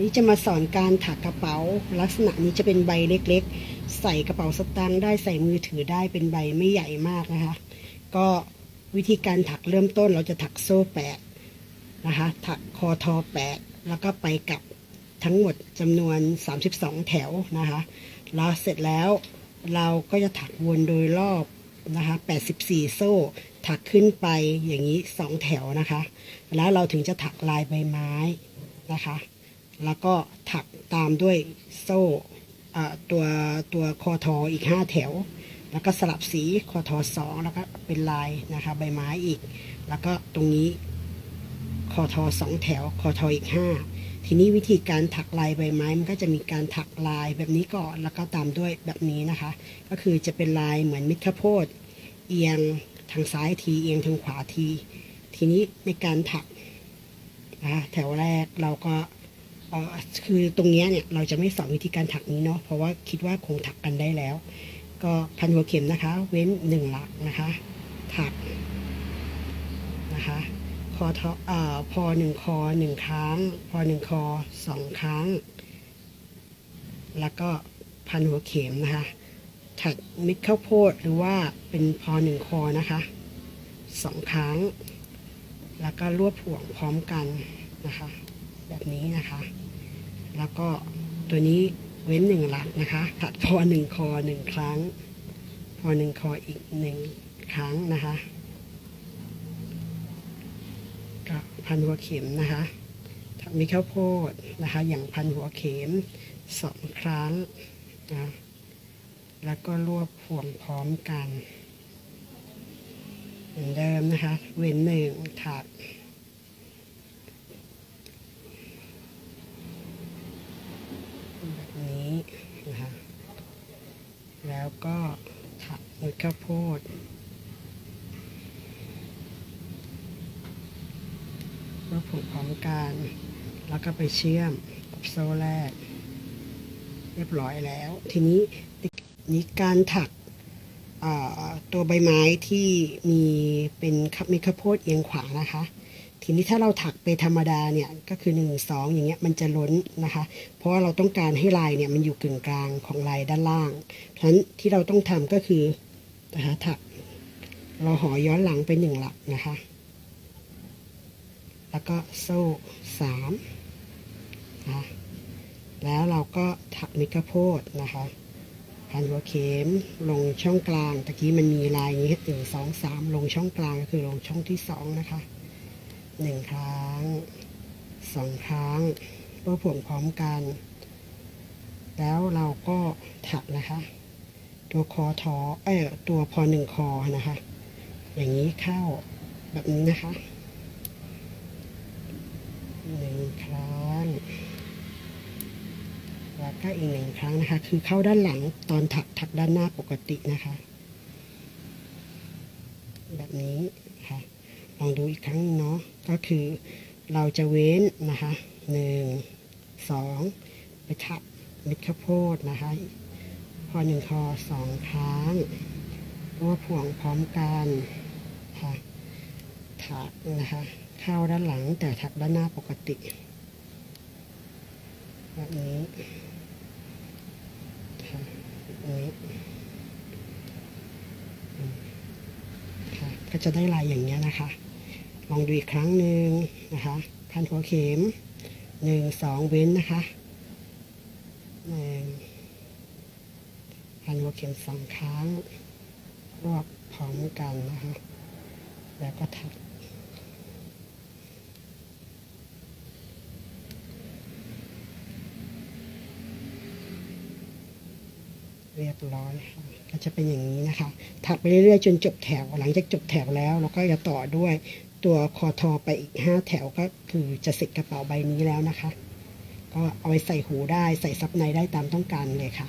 นี่จะมาสอนการถักกระเป๋า ลักษณะนี้จะเป็นใบเล็กๆ ใส่กระเป๋าสตางค์ได้ใส่มือถือได้เป็นใบไม่ใหญ่มากนะคะ ก็วิธีการถักเริ่มต้นเราจะถักโซ่แปดนะคะ ถักคอทอแปดแล้วก็ไปกับทั้งหมดจำนวน 32 แถวนะคะ แล้วเสร็จแล้วเราก็จะถักวนโดยรอบนะคะ 84 โซ่ ถักขึ้นไปอย่างนี้ 2 แถวนะคะ แล้วเราถึงจะถักลายใบไม้นะคะ แล้วก็ถักตามด้วยโซ่ตัวตัวคอทออีก 5 แถว แล้วก็สลับสีคอทอสองแล้วก็เป็นลายนะคะใบไม้อีก แล้วก็ตรงนี้คอทอสองแถวคอทออีก 5 ทีนี้วิธีการถักลายใบไม้มันก็จะมีการถักลายแบบนี้ก่อนแล้วก็ตามด้วยแบบนี้นะคะ ก็คือจะเป็นลายเหมือนมิตรข้าวโพดเอียงทางซ้ายทีเอียงทางขวาที ทีนี้ในการถักนะแถวแรกเราก็ คือตรงนี้เนี่ยเราจะไม่สอนวิธีการถักนี้เนาะเพราะว่าคิดว่าคงถักกันได้แล้ว ก็พันหัวเข็มนะคะ เว้นหนึ่งหลักนะคะ ถักนะคะคอทอเอ่อพอหนึ่งคอหนึ่งครั้ง พอหนึ่งคอสองครั้ง แล้วก็พันหัวเข็มนะคะ ถักมิดข้าวโพดหรือว่าเป็นพอหนึ่งคอนะคะสองครั้ง แล้วก็รวบห่วงพร้อมกันนะคะ แบบนี้นะคะ แล้วก็ตัวนี้เว้นหนึ่งหลักนะคะถัดพอหนึ่งคอหนึ่งครั้งพอหนึ่งคออีกหนึ่งครั้งนะคะก็พันหัวเข็มนะคะถักมีข้าวโพดนะคะ อย่างพันหัวเข็มสองครั้งนะแล้วก็รวบห่วงพร้อมกัน เหมือนเดิมนะคะ เว้นหนึ่งถัก แบบนี้นะคะ แล้ว ก็ถักมือข้าวโพดเพื่อผูกพร้อมกันแล้วก็ไปเชื่อมกับโซ่แรก เรียบร้อยแล้ว ทีนี้นี้การถักตัวใบไม้ที่มีเป็นมีข้าวโพดเอียงขวานะคะ ทีนี้ถ้าเราถักไปธรรมดาเนี่ยก็คือ1นสองอย่างเงี้ยมันจะล้นนะคะ เพราะว่าเราต้องการให้ลายเนี่ยมันอยู่กึ่งกลางของลายด้านล่างฉะนั้นที่เราต้องทำก็คือนะคะถัก เราห่อย้อนหลังไปหนึ่งหลักนะคะ แล้วก็โซ่สามนะแล้วเราก็ถักมิกระโพดนะคะพันหัวเข็มลงช่องกลางตะกี้มันมีลายนี้หนึ่งสองสามลงช่องกลางก็คือลงช่องที่สองนะคะ หนึ่งครั้งสองครั้งเพื่อผวงพร้อมกัน แล้วเราก็ถักนะคะ ตัวคอทอเอ้ตัวพอหนึ่งคอนะคะ อย่างนี้เข้าแบบนี้นะคะหนึ่งครั้งแล้วก็อีกหนึ่งครั้งนะคะ คือเข้าด้านหลังตอนถักถักด้านหน้าปกตินะคะ แบบนี้ค่ะ ลองดูอีกครั้งเนาะก็คือเราจะเว้นนะคะหนึ่งสองไปถักเม็ดข้าวโพดนะคะพอหนึ่งคอสองครั้งตัวผวงพร้อมกันค่ะถักนะคะ เข้าด้านหลังแต่ถักด้านหน้าปกติแบบนี้ค่ะนี้ค่ะก็จะได้ลายอย่างเงี้ยนะคะ ลองดูอีกครั้งหนึ่งนะคะพันหัวเข็มหนึ่งสองเว้นนะคะหนึ่งพันหัวเข็มสองครั้งรวบพร้อมกันนะคะ แล้วก็ถักเรียบร้อยค่ะก็จะเป็นอย่างนี้นะคะถักไปเรื่อยๆจนจบแถว หลังจากจบแถวแล้วเราก็จะต่อด้วย ตัวคอทอไปอีก 5 แถวก็คือจะเสร็จกระเป๋าใบนี้แล้วนะคะ ก็เอาไปใส่หูได้ใส่ซับในได้ตามต้องการเลยค่ะ